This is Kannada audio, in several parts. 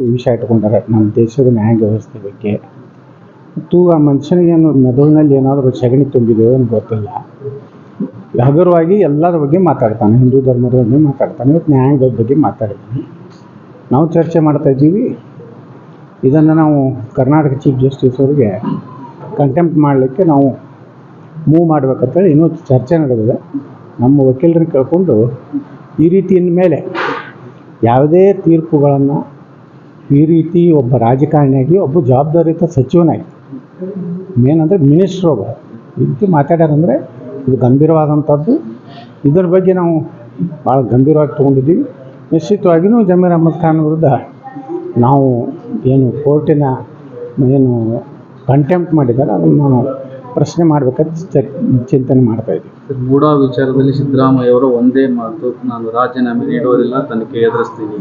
ವಿಷಯ ಇಟ್ಕೊಂಡಾರೆ. ನಮ್ಮ ದೇಶದ ನ್ಯಾಯ ವ್ಯವಸ್ಥೆ ಬಗ್ಗೆ. ಮತ್ತು ಆ ಮನುಷ್ಯನಿಗೇನು ಮೆದುಳಿನಲ್ಲಿ ಏನಾದರೂ ಸಗಣಿ ತುಂಬಿದೆಯೋ ಅಂತ ಗೊತ್ತಿಲ್ಲ. ಹಗುರವಾಗಿ ಎಲ್ಲರ ಬಗ್ಗೆ ಮಾತಾಡ್ತಾನೆ. ಹಿಂದೂ ಧರ್ಮದ ಬಗ್ಗೆ ಮಾತಾಡ್ತಾನೆ. ಇವತ್ತು ನ್ಯಾಯದ ಬಗ್ಗೆ ಮಾತಾಡ್ತಾನೆ. ನಾವು ಚರ್ಚೆ ಮಾಡ್ತಾ ಇದ್ದೀವಿ. ಇದನ್ನು ನಾವು ಕರ್ನಾಟಕ ಚೀಫ್ ಜಸ್ಟಿಸ್ ಅವರಿಗೆ ಕಂಟೆಂಪ್ಟ್ ಮಾಡಲಿಕ್ಕೆ ನಾವು ಮೂವ್ ಮಾಡ್ಬೇಕಂತೇಳಿ ಇನ್ನೂ ಚರ್ಚೆ ನಡೆದಿದೆ. ನಮ್ಮ ವಕೀಲರನ್ನ ಕೇಳಿಕೊಂಡು ಈ ರೀತಿ ಮೇಲೆ ಯಾವುದೇ ತೀರ್ಪುಗಳನ್ನು ಈ ರೀತಿ ಒಬ್ಬ ರಾಜಕಾರಣಿಯಾಗಿ ಒಬ್ಬ ಜವಾಬ್ದಾರಿಯುತ ಸಚಿವನಾಗಿ ಮೇನ್ ಅಂದರೆ ಮಿನಿಸ್ಟ್ರ್ ಒಬ್ಬ, ಈ ರೀತಿ ಮಾತಾಡ್ಯಾರಂದರೆ ಇದು ಗಂಭೀರವಾದಂಥದ್ದು. ಇದರ ಬಗ್ಗೆ ನಾವು ಭಾಳ ಗಂಭೀರವಾಗಿ ತೊಗೊಂಡಿದ್ದೀವಿ. ನಿಶ್ಚಿತವಾಗಿಯೂ ಜಮೀರ್ ಅಹಮದ್ ಖಾನ್ ವಿರುದ್ಧ ನಾವು ಏನು ಕೋರ್ಟಿನ ಏನು ಕಂಟೆಂಪ್ಟ್ ಮಾಡಿದ್ದಾರೆ, ಅದನ್ನು ನಾವು ಪ್ರಶ್ನೆ ಮಾಡಬೇಕಂತ ಚಿಂತನೆ ಮಾಡ್ತಾ ಇದ್ದೀವಿ ಮೂಡಾ ವಿಚಾರದಲ್ಲಿ ಸಿದ್ದರಾಮಯ್ಯ ಅವರು ಒಂದೇ ಮಾತು ನಾನು ರಾಜೀನಾಮೆ ನೀಡುವುದಿಲ್ಲ ತನಿಖೆ ಎದುರಿಸ್ತೀನಿ.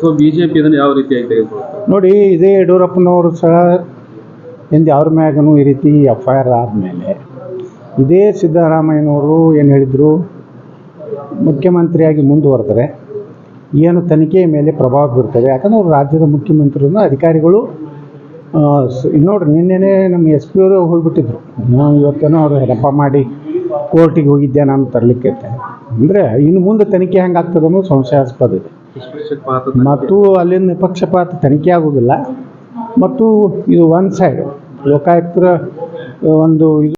ಸೊ ಬಿಜೆಪಿ ಇದನ್ನು ಯಾವ ರೀತಿಯಾಗಿ ತೆಗೆದುಕೊಳ್ತಾರೆ ನೋಡಿ ಇದೇ ಯಡಿಯೂರಪ್ಪನವರು ಸಹ ಹಿಂದೆ ಅವ್ರ ಮ್ಯಾಗನು ಈ ರೀತಿ ಎಫ್ ಐ ಆರ್ ಆದಮೇಲೆ ಇದೇ ಸಿದ್ದರಾಮಯ್ಯನವರು ಏನು ಹೇಳಿದರು? ಮುಖ್ಯಮಂತ್ರಿಯಾಗಿ ಮುಂದುವರೆದರೆ ಏನು ತನಿಖೆಯ ಮೇಲೆ ಪ್ರಭಾವ ಬೀರ್ತದೆ ಯಾಕಂದರೆ ಅವರು ರಾಜ್ಯದ ಮುಖ್ಯಮಂತ್ರಿಯನ್ನು ಅಧಿಕಾರಿಗಳು ಸ್- ನೋಡ್ರಿ, ನಿನ್ನೆನೇ ನಮ್ಮ ಎಸ್ ಪಿ ಅವರು ಹೋಗಿಬಿಟ್ಟಿದ್ರು. ನಾನು ಇವತ್ತೇನೋ ಅವರು ಹೆರಪ ಮಾಡಿ ಕೋರ್ಟಿಗೆ ಹೋಗಿದ್ದೆ ನಾನು ತರಲಿಕ್ಕೆ ಅಂದರೆ ಇನ್ನು ಮುಂದೆ ತನಿಖೆ ಹೆಂಗಾಗ್ತದೆ ಅನ್ನೋದು ಸಂಶಯಾಸ್ಪದ ಇದೆ. ಮತ್ತು ಅಲ್ಲಿಂದ ನಿಪಕ್ಷಪಾತ ತನಿಖೆ ಆಗೋದಿಲ್ಲ ಮತ್ತು ಇದು ಒನ್ ಸೈಡ್ ಲೋಕಾಯುಕ್ತರ ಒಂದು ಇದು